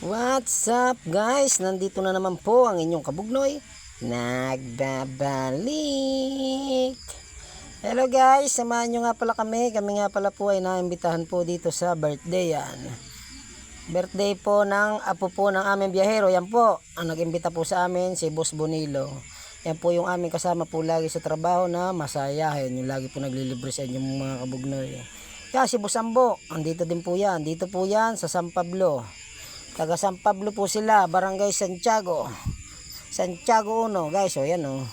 What's up guys? Nandito na naman po ang inyong kabugnoy. Nagbabalik! Hello guys, samahan nyo nga pala kami. Kami nga pala po ay naimbitahan po dito sa birthday yan. Birthday po ng apo po ng aming biyahero. Yan po, ang nag-imbita po sa amin si Boss Bonilo. Yan po yung aming kasama po lagi sa trabaho na masayahin. Yung lagi po naglilibre sa inyong mga kabugnoy. Yan si Boss Ambo, andito din po yan. Dito po yan sa San Pablo. Taga San Pablo po sila, Barangay Santiago. Santiago Uno, guys. O yan o.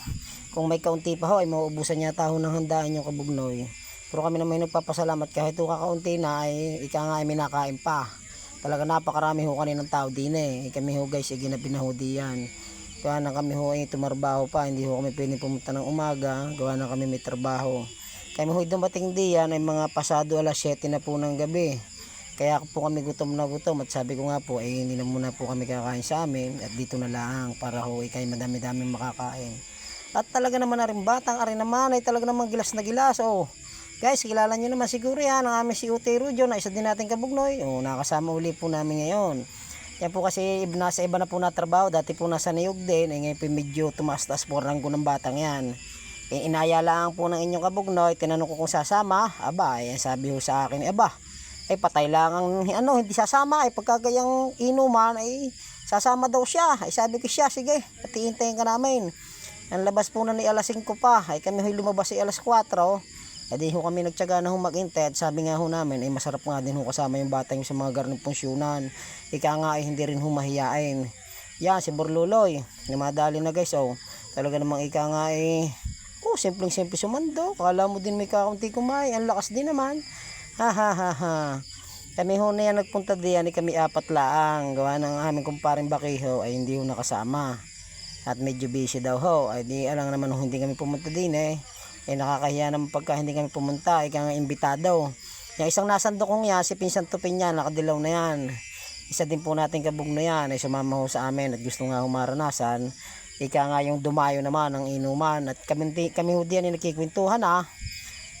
Kung may kaunti pa ho, ay mauubusan yata ho ng handaan yung kabugnoy. Pero kami naman nagpapasalamat kahit ho kakaunti na ay ika nga ay minakain pa. Talaga napakarami ho kaninang tao din eh. Eh, Kami ho guys, ay ginabi na ho diyan. Kaya na kami ho ay tumarbaho pa, hindi ho kami pwedeng pumunta ng umaga, gawa na kami may trabaho. Kami ho dumating diyan ay mga pasado alas 7 na po ng gabi. Kaya po kami gutom na gutom at sabi ko nga po ay hindi na muna po kami kakain sa amin at dito na lang para ho ikay madami-dami makakain. At talaga naman na rin batang ari naman ay talaga naman gilas na gilas oh. Guys, kilala nyo naman siguro yan ang aming si Ute Rujo na isa din nating kabugnoy. Oh, nakasama uli po namin ngayon. Yan po kasi nasa iba na po na trabaho. Dati po nasa Niyog din. Eh, ngayon po medyo tumaas-taas po ranggo ng batang yan. Eh, inaya lang po ng inyong kabugnoy. Tinanong ko kung sasama. Aba, eh, sabi ho sa akin, aba, ay patay lang ang ano, hindi sasama. Ay pagkagayang inuman, ay sasama daw siya. Ay sabi ko siya, sige, patiintayin ka namin. Ang labas po na ni alas 5 pa. Ay kami ho'y lumabas ay alas 4. Eh di ho kami nagtyaga na ho maghintay at sabi nga ho namin ay masarap nga din ho kasama yung bata yung sa mga garnong pensyonan. Ika nga ay hindi rin ho mahiyain. Yan, si Borluloy. Namadali na guys, oh. Talaga namang ika nga ay Oh, simpleng simple sumando. Kala mo din may kakaunti kumain. Ang lakas din naman. Ha ha ha. Kami ho na yan nagpunta diyan ay kami apat laang. Gawa ng aming kumparing bakiho ay hindi ho nakasama. At medyo busy daw ho. Ay di alam naman ho hindi kami pumunta din eh. Eh nakakahiya naman pagka hindi kami pumunta. Ika nga imbitado. Yung isang nasando kong yan, si Pinsan Tupin yan, nakadilaw na yan. Isa din po natin kabog na yan ay sumama ho sa amin at gusto nga humaranasan. Ika nga yung dumayo naman ng inuman at kami, kami ho diyan ay nagkikwentuhan ah.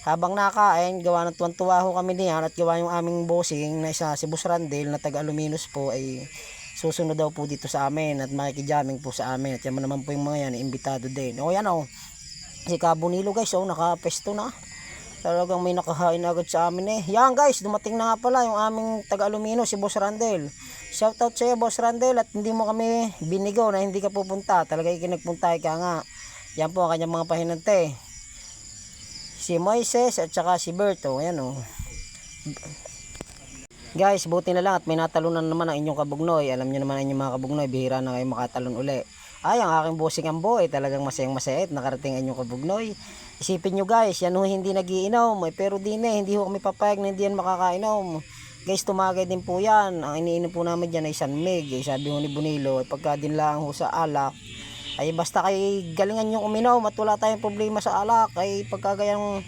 Habang nakain, gawa ng tuwan-tuwa ho kami diyan at gawa yung aming bossing na isa si Boss Randel na taga Aluminos po ay susunod daw po dito sa amin at makikijaming po sa amin at yan naman po yung mga yan, imbitado din. O yan o, si Cabonilo guys, oh, nakapesto na. Talagang may nakahain agad sa amin eh. Yan guys, dumating na nga pala yung aming taga-alumino, si Boss Randel. Shoutout sa iyo, Boss Randel, at hindi mo kami binigo na hindi ka pupunta. Talaga ikinagpunta ka nga. Yan po ang kanyang mga pahinante. Si Moises at saka si Berto. Yan oh. Guys, buti na lang at may natalunan naman ang inyong kabugnoy. Alam niyo naman ang inyong mga kabugnoy, bihira na kayo makatalon uli. Ay, ang aking bossing ang boy, talagang masayang masaya at nakarating ang inyong kabugnoy. Isipin nyo guys, yan ho hindi nagiinom, eh, pero din eh, hindi ho kami papayag na hindi yan makakainom. Guys, tumagay din po yan. Ang iniinom po namin dyan ay San Mig. Eh, sabi ho ni Bonilo, eh, pagka din lang ho sa alak, ay basta kay galingan yung uminom at wala tayong problema sa alak. Ay pagkagayang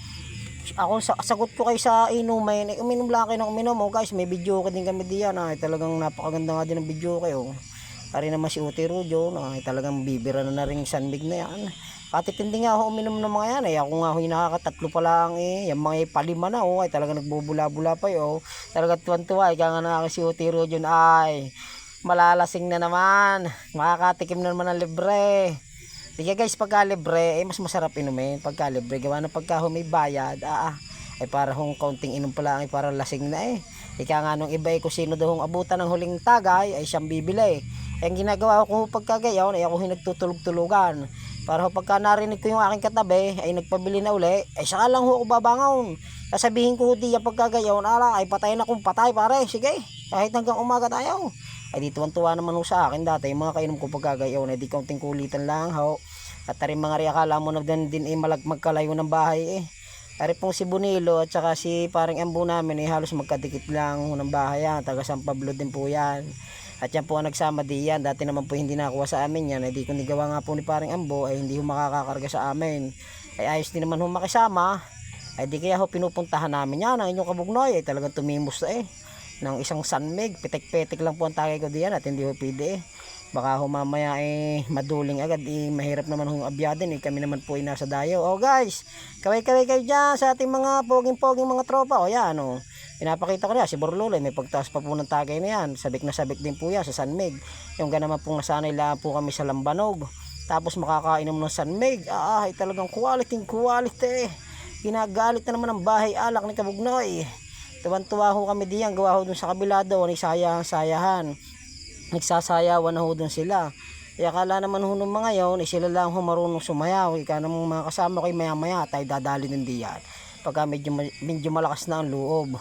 ako sa, sagot ko kayo sa inumin, eh, uminom lang kayo ng uminom. Oh, guys, may video ka din kami diyan. Ay, talagang napakaganda nga din ng video kayo. Pari naman si Uti Rujo, na ay talagang bibira na na rin San Mig na yan. Katitindi nga ako uminom ng mga yan. Eh, ako nga ho nakakatatlo pa lang eh. Yung mga palima na oh, ay talagang nagbubula-bula pa eh, oh. Talaga tuwan-tuwa. Ika nga na si Uti na ay malalasing na naman. Makakatikim na naman ng libre. Sige guys, pagka libre, eh, mas masarap inumin. Pagka libre, gawa ng pagka may bayad, ah, ah, ay para hong kaunting inom pa lang, ay para lasing na eh. Ika nga nung iba ay kung sino daw hong abutan ng huling tagay, ay siyang bibili. Eh, ang ginagawa ko pagkagayaw, ay ako nagtutulog-tulugan. Para ho pagka narinig ko yung aking katabi, ay nagpabili na uli, ay saka lang ho ako babangon. Sasabihin ko ho di yung pagkagayaw, ala, ay patay na kung patay pare, sige, kahit hanggang umaga tayo. Ay di tuwan-tuwa naman ho sa akin dati, yung mga kainom ko pagkagayaw na di kaunting kulitan lang ho. At tarin mga rin akala mo na din, din eh, malag, magkalayo ng bahay eh. Tari pong si Bonilo at saka si paring ambo namin eh, halos magkadikit lang ho ng bahay yan. Taga San Pablo din po yan. At yan po ang nagsama di yan. Dati naman po hindi nakakuha sa amin yan. Ay di kung nigawa nga po ni paring ambo ay hindi ho makakakarga sa amin. Ay ayos din naman ho makisama. Ay di kaya ho pinupuntahan namin yan. Ang inyong kabugnoy ay talagang tumimos na eh. Ng isang sanmig. Pitik-pitik lang po ang tagay ko diyan at hindi ho pwede eh. Baka ho mamaya eh maduling agad eh mahirap naman hong abyadin eh kami naman po ay nasa dayo. Oh guys, kaway-kaway kayo dyan sa ating mga poging-poging mga tropa. O yan oh. Pinapakita ko na si Borlolo, may pagtaas pa po ng tagay na yan. Sabik na sabik din po yan sa San Mig. Yung ganaman pong nasanay lang po kami sa Lambanog. Tapos makakainom ng San Mig. Ah, ay talagang quality, quality. Ginagalit na naman ang bahay alak ni Kabugnoy. Tuwan-tuwa ho kami diyan, gawa ho dun sa kabila doon, sayahan-sayahan. Nagsasayawan na ho dun sila. Kaya akala naman ho nung mga yon, eh, sila lang ho marunong sumayaw. Ika namang mga kasama ko maya-maya, tayo dadali ng diyan. Pagka medyo, medyo malakas na ang loob.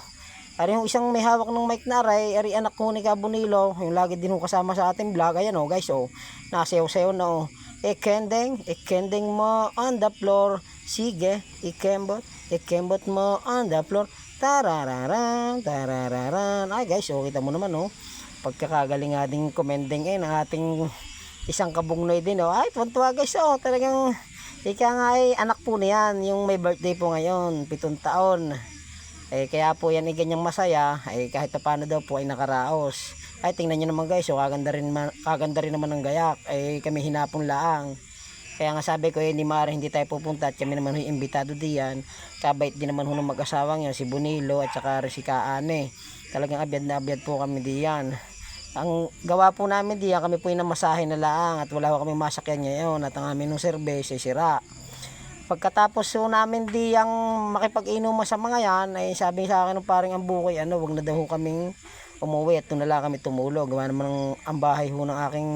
Ari yung isang may hawak ng mic na aray, ari anak ko ni Kabunilo, yung lagi din ho kasama sa ating vlog, ayan o guys o, nasayaw-sayaw na o. Ikending, ikending mo on the floor, sige, ikembot, ikembot mo on the floor, tarararan, tarararan. Ay guys, o kita mo naman o, pagkakagaling nga ding commending eh, ng ating isang kabungnoy din o. Ay, puntuwa guys o, talagang, ika nga ay anak po niyan, yung may birthday po ngayon, pitong taon. Eh, kaya po yan ay ganyang masaya, eh, kahit pa paano daw po ay nakaraos. Ay, tingnan nyo naman guys, so, kaganda, rin kaganda rin naman ng gayak. Eh, kami hinapong laang. Kaya nga sabi ko, eh, ni Mara hindi tayo pupunta at kami naman yung imbitado diyan. Kabait din naman ho ng mag-asawang yun, si Bunilo at saka si Kaane. Talagang abyad na abyad po kami diyan. Ang gawa po namin diyan, kami po yung namasahe na laang at wala po kami masakyan ngayon at ang amin ng service ay sira. Pagkatapos so namin di ang makipag-inuman sa mga yan, ay sabi sa akin ng paring ang bukoy, ano, wag na daw kaming umuwi at doon na lang kami tumulog. Gawa naman ng ang bahay ho ng aking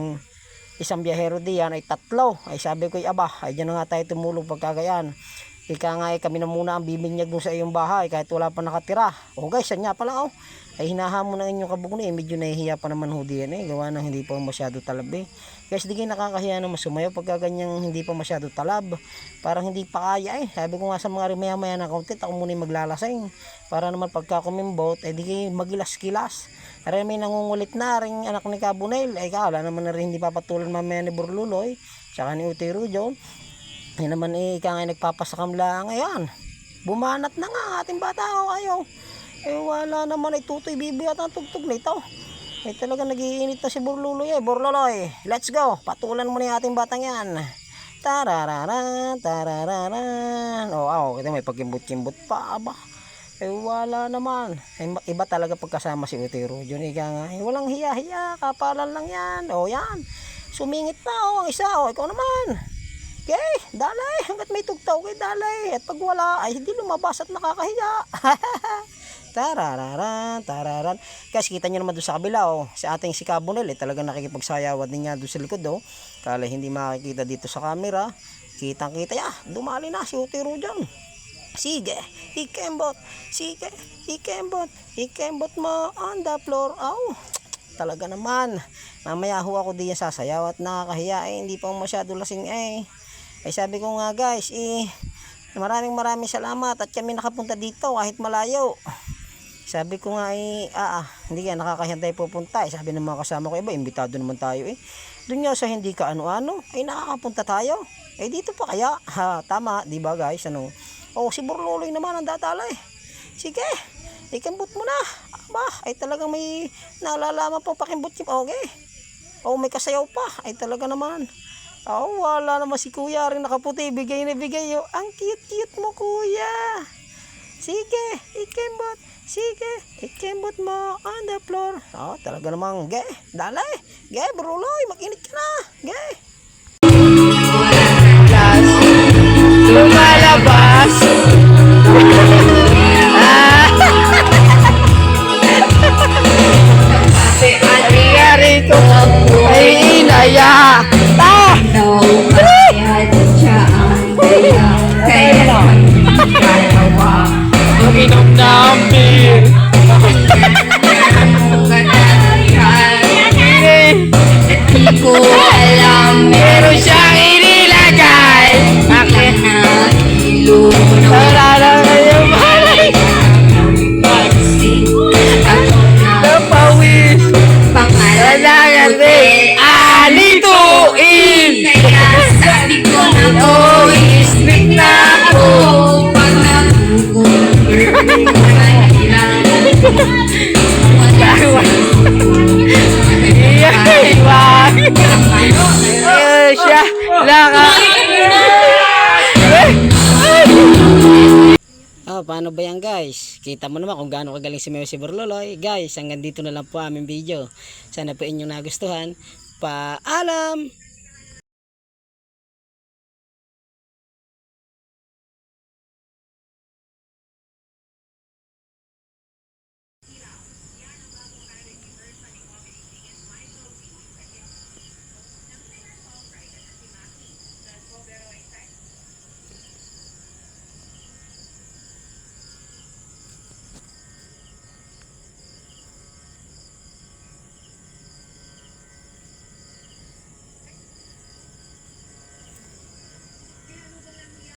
isang biyahero diyan ay tatlo. Ay sabi ko, aba, ay dyan na nga tayo tumulog pagkagayan. Ika nga ay kami na muna ang bibinyag dun sa iyong bahay kahit wala pa nakatira. O guys, yan nga pala oh. Ay hinahamon ng inyong kabugno eh. Medyo nahihiya pa naman ho diyan eh. Gawa ng hindi pa masyado talab eh. Guys, di kayo nakakahiya naman sumayaw pagka ganyang hindi pa masyado talab. Parang hindi pa kaya eh. Sabi ko nga sa mga maya-maya na content, ako muna yung maglalasing. Para naman pagka kumimbot, eh di kayo magilas-kilas. Pero may nangungulit na rin anak ni Kabunel. Ay kala naman na rin hindi papatulan mamaya ni Burluloy. Tsaka ni Uti Rujon. Yan naman eh, ika nga nagpapasakam lang ngayon. Bumanat na nga ating bata o ayaw. Eh wala naman ay tutoy bibi at ang tugtog nito. Eh talaga nagiinit na si Burluloy eh. Burluloy, let's go. Patulan mo na yung ating batang yan. Tarararan, tarararan. Oh, oh, kita may pagkimbot-kimbot pa ba? Eh wala naman. Eh, iba talaga pagkasama si Utiro. Yun ika nga. Eh, walang hiya-hiya. Kapalan lang yan. Oh, yan. Sumingit na oh, ang isa. Oh, ikaw naman. Okay, dalay. Hanggat may tugtaw kay dalay. At pag wala, ay hindi lumabas at nakakahiya. Tarararan, tararan. Kasi kita nyo naman doon sa kabila, oh. Si ating si Cabonel, eh, talagang nakikipagsayawan din nga doon sa likod, oh. Kala hindi makikita dito sa camera. Kitang kita, ya. Dumali na si Utiro dyan. Sige, ikembot. Sige, ikembot. Ikembot mo on the floor. Oh, talaga naman. Mamaya ho ako diyan sasayaw at nakakahiya eh. Hindi pa masyado lasing eh. Ay sabi ko nga guys, eh, maraming maraming salamat at kami nakapunta dito kahit malayo. Sabi ko nga eh, ah, ah hindi ka nakakahiyan tayo pupunta. Eh, sabi ng mga kasama ko, iba, imbitado naman tayo eh. Doon nga sa hindi ka ano-ano, ay nakakapunta tayo. Eh dito pa kaya, ha, tama, di ba guys, ano? Oh, si Burloloy naman ang dadala eh. Sige, ikambot mo na. Aba, ay talagang may nalalaman pang pakimbot yung, okay. Oh, may kasayaw pa. Ay talaga naman. Oh, wala naman si kuya rin nakaputi. Bigay na bigay. Oh. Ang cute-cute mo, kuya. Sige, ikembot. Sige, ikembot mo on the floor. Oh, talaga namang, ge, dalay. Ge, bruloy, mag-init ka na. Ge. lumalabas. Ari-ari guys? Kita mo naman kung gaano kagaling si Meo si Borloloy. Guys, hanggang dito na lang po aming video. Sana po inyong nagustuhan. Paalam!